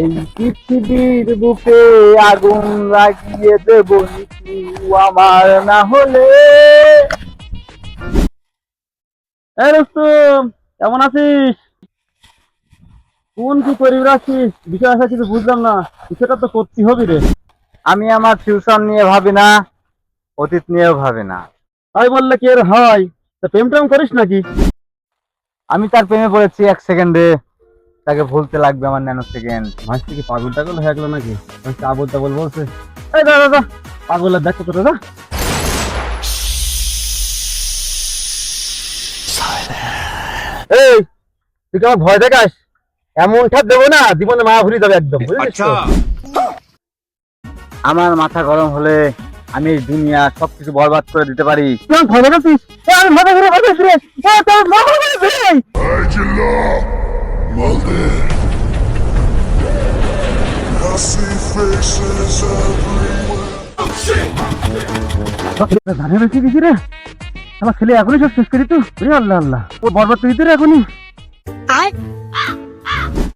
এই পৃথিবীর বুকে আগুন লাগিয়ে দেব আমার না হলে। কেমন আছিস? কোন কি করিবি আছিস? বিষয় আছে কিছু বুঝলাম না। বিষয়টা তো করতে হবে রে। আমি আমার ফিউচার নিয়ে ভাবি না, অতীত নিয়েও ভাবি না। তাই বললে কি হয়? তা প্রেম টেম করিস নাকি? আমি তার প্রেমে পড়েছি এক সেকেন্ডে তাকে ভুলতে লাগবে আমার ন্যানো সেকেন্ড মাস থেকে পাগল টাগল হয়ে গেল নাকি? আবল তাবল বলছে। এই দাদা দাদা। পাগলের দেখো তো দাদা। এই তুই আমার ভয় দেখাস? এমন ঠাপ দেবো না জীবনে মা ভুলে যাবে একদম আমার মাথা গরম হলে আমি দুনিয়া সবকিছু বরবাদ করে দিতে পারি। ভয় দেখাচ্ছিস? আমি মাথা ঘুরে মাথা ঘুরে mother. I see faces everywhere. ধানে বেশি দিছি রে আমার ছেলে এখনই সব শেষ করি তো আল্লাহ আল্লাহ ও বরবাদ তুই রে এখনই